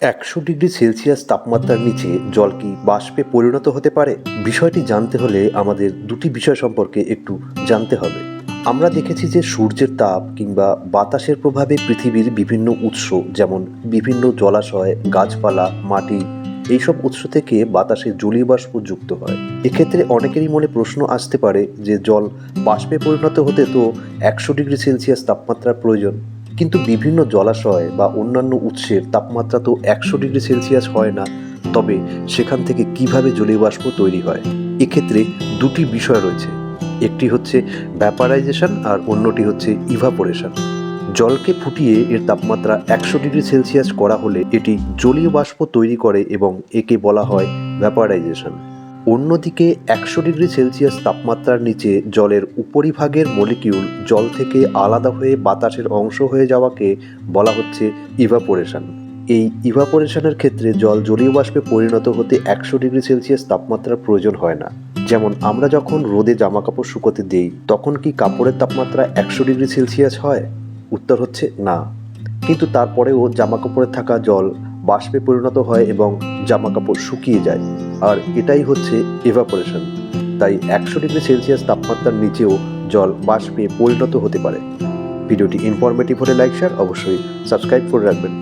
একশো degree Celsius তাপমাত্রার নিচে জল কি বাষ্পে পরিণত হতে পারে? বিষয়টি জানতে হলে আমাদের দুটি বিষয় সম্পর্কে একটু জানতে হবে। আমরা দেখেছি যে সূর্যের তাপ কিংবা বাতাসের প্রভাবে পৃথিবীর বিভিন্ন উৎস যেমন বিভিন্ন জলাশয়, গাছপালা, মাটি, এইসব উৎস থেকে বাতাসে জলীয় বাষ্প যুক্ত হয়। এক্ষেত্রে অনেকেরই মনে প্রশ্ন আসতে পারে যে জল বাষ্পে পরিণত হতে তো একশো ডিগ্রি সেলসিয়াস তাপমাত্রার প্রয়োজন। কিন্তু বিভিন্ন জলাশয় বা অন্যান্য উৎসের তাপমাত্রা তো একশো ডিগ্রি সেলসিয়াস হয় না। তবে সেখান থেকে কীভাবে জলীয় বাষ্প তৈরি হয়? এক্ষেত্রে দুটি বিষয় রয়েছে। একটি হচ্ছে ভ্যাপারাইজেশন আর অন্যটি হচ্ছে ইভাপোরেশন জলকে ফুটিয়ে এর তাপমাত্রা একশো ডিগ্রি সেলসিয়াস করা হলে এটি জলীয় বাষ্প তৈরি করে এবং একে বলা হয় ভ্যাপারাইজেশন অন্যদিকে একশো ডিগ্রি সেলসিয়াস তাপমাত্রার নিচে জলের উপরিভাগের মলিকিউল জল থেকে আলাদা হয়ে বাতাসের অংশ হয়ে যাওয়াকে বলা হচ্ছে ইভাপোরেশন এই ইভাপোরেশনের ক্ষেত্রে জল জলীয় বাষ্পে পরিণত হতে একশো ডিগ্রি সেলসিয়াস তাপমাত্রার প্রয়োজন হয় না। যেমন আমরা যখন রোদে জামা কাপড় শুকোতে দেই, তখন কি কাপড়ের তাপমাত্রা একশো ডিগ্রি সেলসিয়াস হয়? উত্তর হচ্ছে না। কিন্তু তারপরেও জামা কাপড়ে থাকা জল বাষ্পে পরিণত হয় এবং জামা কাপড় শুকিয়ে যায়। আর এটাই হচ্ছে এভাপোরেশন তাই একশো ডিগ্রি সেলসিয়াস তাপমাত্রার নিচেও জল বাষ্পে পরিণত হতে পারে। ভিডিওটি ইনফরমেটিভ হলে লাইক শেয়ার অবশ্যই সাবস্ক্রাইব করে রাখবেন।